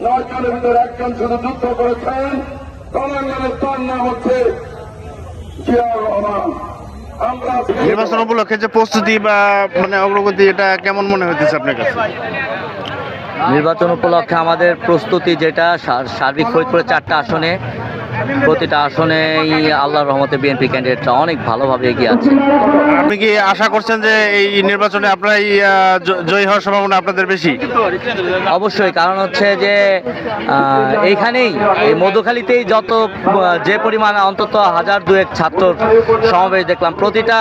নয় জনের ভিতরে একজন শুধু যুদ্ধ করেছেন। তেলেঙ্গানার তার নাম হচ্ছে জিয়াউর রহমান। নির্বাচন উপলক্ষে যে প্রস্তুতি বা মানে অগ্রগতি এটা কেমন মনে হইতেছে আপনার কাছে? নির্বাচন উপলক্ষে আমাদের প্রস্তুতি যেটা সার- সার্বিক ফরিদপুরের চারটা আসনে প্রতিটা আসনেই আল্লাহর রহমতে বিএনপি ক্যান্ডিডেটরা অনেক ভালোভাবে এগিয়ে আছে। আপনি কি আশা করছেন যে এই নির্বাচনে আপনারাই জয়ী হওয়ার সম্ভাবনা আপনাদের বেশি? অবশ্যই কারণ হচ্ছে যে এইখানেই এই মধুখালীতেই যত যে পরিমাণ অন্তত হাজার দুয়েক ছাত্র সমাবেশ দেখলাম প্রতিটা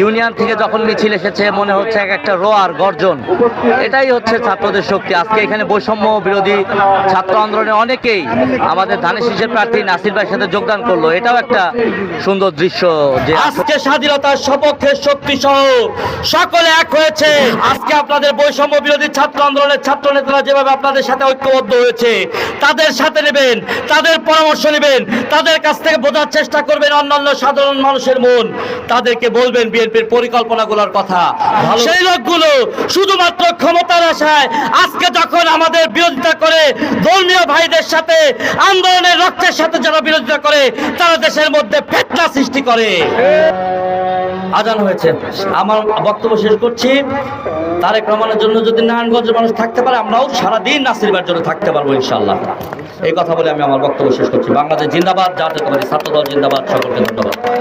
ইউনিয়ন থেকে যখন মিছিল এসেছে মনে হচ্ছে এক একটা রোয়ার গর্জন। এটাই হচ্ছে ছাত্রদের শক্তি। আজকে এখানে বৈষম্য বিরোধী ছাত্র আন্দোলনে অনেকেই আমাদের ধানের শীষের প্রার্থী নাসির ভাইয়ের সাথে যোগদান করল। এটাও একটা সুন্দর দৃশ্য যে আজকে স্বাধীনতার সপক্ষে শক্তি সহ সকলে এক হয়েছে। আজকে আপনাদের বৈষম্য বিরোধী ছাত্র আন্দোলনের ছাত্র নেতারা যেভাবে আপনাদের সাথে ঐক্যবদ্ধ হয়েছে তাদের সাথে নেবেন তাদের পরামর্শ নেবেন তাদের কাছ থেকে বোঝার চেষ্টা করবেন অন্যান্য সাধারণ মানুষের মন। তাদেরকে বলবেন বিএনপির পরিকল্পনাগুলোর কথা। সেই লোকগুলো শুধুমাত্র ক্ষমতার আশায় আজকে যখন আমাদের বিরোধিতা করে ধর্মীয় ভাইদের সাথে আন্দোলনের রক্তের সাথে যারা বিরোধিতা করে, তারা দেশের মধ্যে ফেতনা সৃষ্টি করে। আজান হয়েছে। আমার বক্তব্য শেষ করছি। তারেক রহমানের জন্য যদি নারায়ণগঞ্জের মানুষ থাকতে পারে, আমরাও সারাদিন নাসিরবার জন্য থাকতে পারব ইনশাল্লাহ এই কথা বলে আমি আমার বক্তব্য শেষ করছি। বাংলাদেশ জিন্দাবাদ, জাতীয়তাবাদী ছাত্রদল জিন্দাবাদ, সকলকে ধন্যবাদ।